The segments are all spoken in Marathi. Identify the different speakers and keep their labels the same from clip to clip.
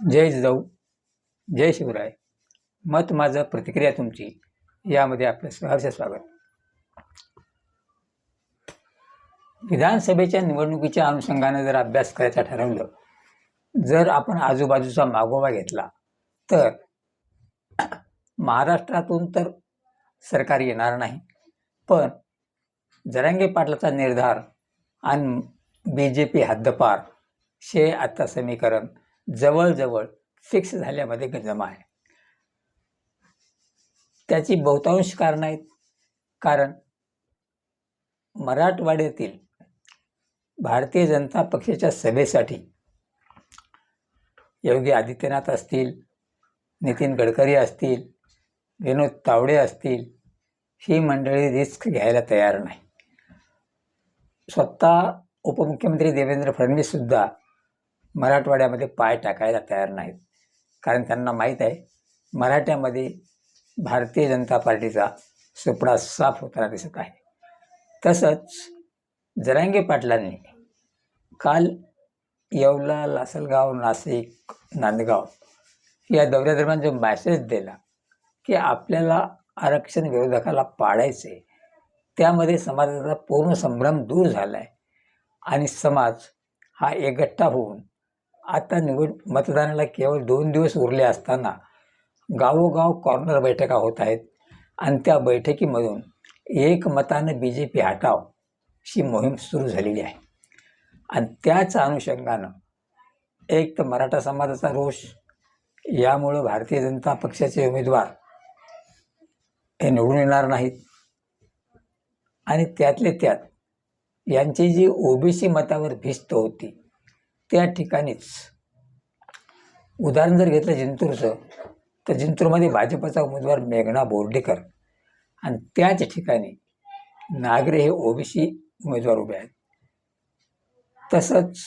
Speaker 1: जय जिजाऊ जय शिवराय. मत माझं प्रतिक्रिया तुमची. यामध्ये आपलं सहर्ष स्वागत. विधानसभेच्या निवडणुकीच्या अनुषंगाने जर अभ्यास करायचा ठरवलं जर आपण आजूबाजूचा मागोवा घेतला तर महाराष्ट्रातून तर सरकार येणार नाही. पण जरांगे पाटलाचा निर्धार आणि बी जे पी हद्दपार शे आत्ता समीकरण जवळजवळ फिक्स झाल्यामध्ये जमा आहे. त्याची बहुतांश कारणं आहेत. कारण मराठवाड्यातील भारतीय जनता पक्षाच्या सभेसाठी योगी आदित्यनाथ असतील नितीन गडकरी असतील विनोद तावडे असतील ही मंडळी रिस्क घ्यायला तयार नाही. स्वतः उपमुख्यमंत्री देवेंद्र फडणवीससुद्धा मराठवाड्यामध्ये पाय टाकायला तयार नाहीत. कारण त्यांना माहीत आहे मराठ्यामध्ये भारतीय जनता पार्टीचा सुपडा साफ होताना दिसत आहे. तसंच जरांगे पाटलांनी काल येवला लासलगाव नाशिक नांदगाव या दौऱ्यादरम्यान जो मॅसेज दिला की आपल्याला आरक्षण विरोधकाला पाडायचे त्यामध्ये समाजाचा पूर्ण संभ्रम दूर झाला आहे आणि समाज हा एकगट्टा होऊन आता निवड मतदानाला केवळ दोन दिवस उरले असताना गावोगाव कॉर्नर बैठका होत आहेत. आणि त्या बैठकीमधून एक मतानं बी जे पी हटाव ही मोहीम सुरू झालेली आहे. आणि त्याच अनुषंगानं एक तर मराठा समाजाचा रोष यामुळं भारतीय जनता पक्षाचे उमेदवार हे निवडून येणार नाहीत. आणि त्यातले त्यात यांची जी ओबीसी मतावर भिस्त होती त्या ठिकाणीच. उदाहरण जर घेतलं जिंतूरचं तर जिंतूरमध्ये भाजपचा उमेदवार मेघना बोर्डेकर आणि त्याच ठिकाणी नागरे हे ओबीसी उमेदवार उभे आहेत. तसंच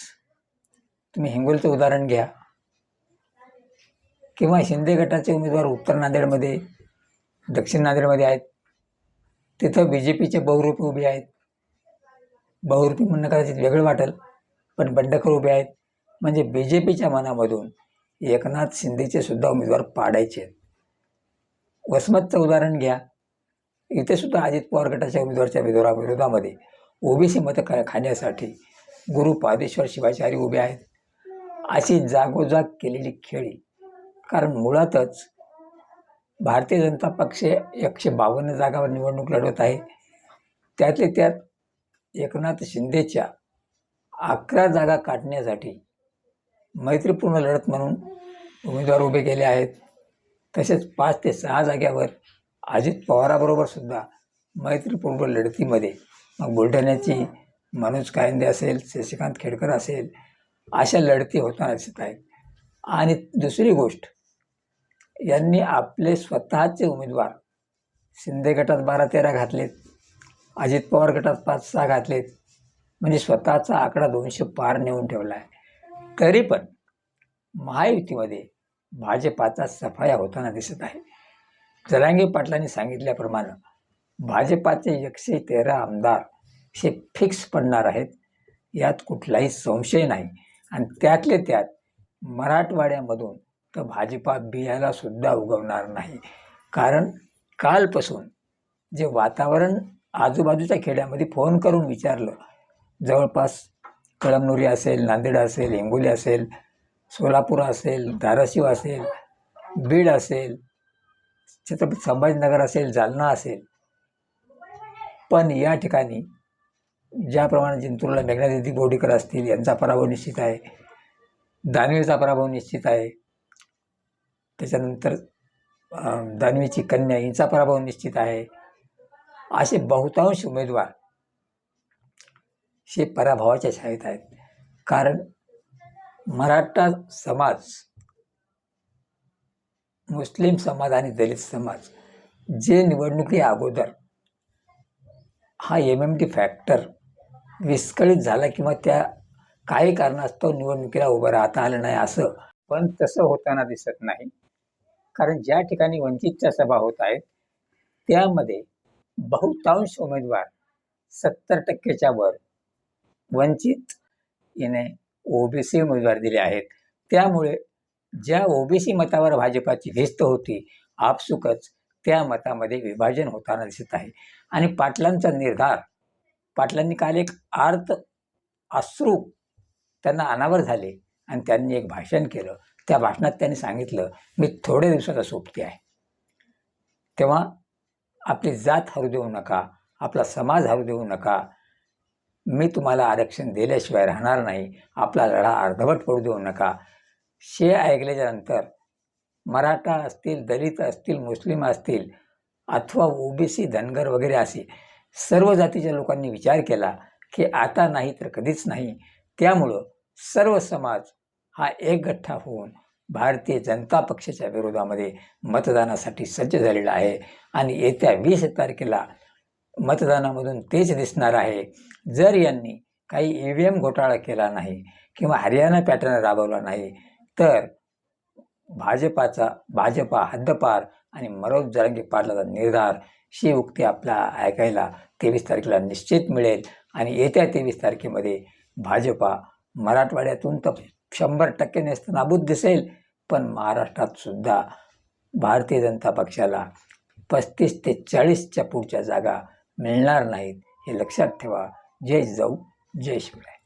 Speaker 1: तुम्ही हिंगोलीचं उदाहरण घ्या. किंवा शिंदे गटाचे उमेदवार उत्तर नांदेडमध्ये दक्षिण नांदेडमध्ये आहेत. तिथं बी जे पीचे बहुरूपी उभे आहेत. बहुरूपी म्हणणं कदाचित वेगळं वाटेल. पण बंडखोर उभे आहेत. म्हणजे बी जे पीच्या मनामधून एकनाथ शिंदेचे सुद्धा उमेदवार पाडायचे आहेत. वसमतचं उदाहरण घ्या. इथे सुद्धा अजित पवार गटाच्या उमेदवारच्या विरोधा विरोधामध्ये ओबीसी मतं खा खाण्यासाठी गुरु पादेश्वर शिवाचार्य उभे आहेत. अशी जागोजाग केलेली खेळी. कारण मुळातच भारतीय जनता पक्ष एकशे बावन्न जागावर निवडणूक लढवत आहे. त्यातले त्यात एकनाथ शिंदेच्या अकरा जागा काढण्यासाठी मैत्रीपूर्ण लढत म्हणून उमेदवार उभे केले आहेत. तसेच पाच ते सहा जाग्यावर अजित पवाराबरोबर सुद्धा मैत्रीपूर्ण लढतीमध्ये मग बुलढाण्याची मनोज कायंदे असेल शशिकांत खेडकर असेल अशा लढती होताना दिसत आहेत. आणि दुसरी गोष्ट यांनी आपले स्वतःचे उमेदवार शिंदे गटात बारा तेरा घातलेत अजित पवार गटात पाच सहा घातलेत म्हणजे स्वतःचा आकडा दोनशे पार नेऊन ठेवला आहे तरी पण महायुतीमध्ये भाजपाचा सफाया होताना दिसत आहे. जरांगे पाटलांनी सांगितल्याप्रमाणे भाजपाचे एकशे तेरा आमदार हे फिक्स पडणार आहेत. यात कुठलाही संशय नाही. आणि त्यातले त्यात मराठवाड्यामधून तर भाजपा बियाला सुद्धा उगवणार नाही. कारण कालपासून जे वातावरण आजूबाजूच्या खेड्यामध्ये फोन करून विचारलं जवळपास कळमनुरी असेल नांदेड असेल हिंगोली असेल सोलापूर असेल धाराशिव असेल बीड असेल छत्रपती संभाजीनगर असेल जालना असेल. पण या ठिकाणी ज्याप्रमाणे जिंतूरला मेघनादिदी बोर्डीकर असतील यांचा पराभव निश्चित आहे दानवेचा पराभव निश्चित आहे. त्याच्यानंतर दानवेची कन्या यांचा पराभव निश्चित आहे. असे बहुतांश उमेदवार हे पराभवाच्या छायेत आहेत. कारण मराठा समाज मुस्लिम समाज आणि दलित समाज जे निवडणुकी अगोदर हा एम एम टी फॅक्टर विस्कळीत झाला किंवा त्या काही कारणास्तव निवडणुकीला उभं राहता आलं नाही असं पण तसं होताना दिसत नाही. कारण ज्या ठिकाणी वंचितच्या सभा होत आहेत त्यामध्ये बहुतांश उमेदवार सत्तर टक्केच्या वर वंचित याने ओबीसी उमेदवार दिले आहेत. त्यामुळे ज्या ओबीसी मतावर भाजपाची भिस्त होती आपसुकच त्या मतामध्ये विभाजन होताना दिसत आहे. आणि पाटलांचा निर्धार पाटलांनी काल एक आर्त अश्रू त्यांना अनावर झाले आणि त्यांनी एक भाषण केलं. त्या भाषणात त्यांनी सांगितलं मी थोड्या दिवसाचा सोबती आहे. तेव्हा आपली जात हरू देऊ नका आपला समाज हरू देऊ नका मी तुम्हाला आरक्षण दिल्याशिवाय राहणार नाही. आपला लढा अर्धवट पडू देऊ नका. शे ऐकल्याच्यानंतर मराठा असतील दलित असतील मुस्लिम असतील अथवा ओबीसी धनगर वगैरे असे सर्व जातीच्या लोकांनी विचार केला की आता नाही तर कधीच नाही. त्यामुळं सर्व समाज हा एक गठ्ठा होऊन भारतीय जनता पक्षाच्या विरोधामध्ये मतदानासाठी सज्ज झालेला आहे. आणि येत्या वीस तारखेला मतदानामधून तेच दिसणार आहे. जर यांनी काही ई व्ही एम घोटाळा केला नाही किंवा हरियाणा पॅटर्न राबवला नाही तर भाजपाचा भाजपा हद्दपार आणि मनोज जरांगे पाटलाचा निर्धार ही उक्ती आपला ऐकायला तेवीस तारखेला निश्चित मिळेल आणि येत्या तेवीस तारखेमध्ये भाजपा मराठवाड्यातून तर शंभर टक्के नेस्तनाबूत दिसेल. पण महाराष्ट्रात सुद्धा भारतीय जनता पक्षाला पस्तीस ते चाळीसच्या पुढच्या जागा मिळणार नाहीत हे लक्षात ठेवा. जय जाऊ जय शिवराय.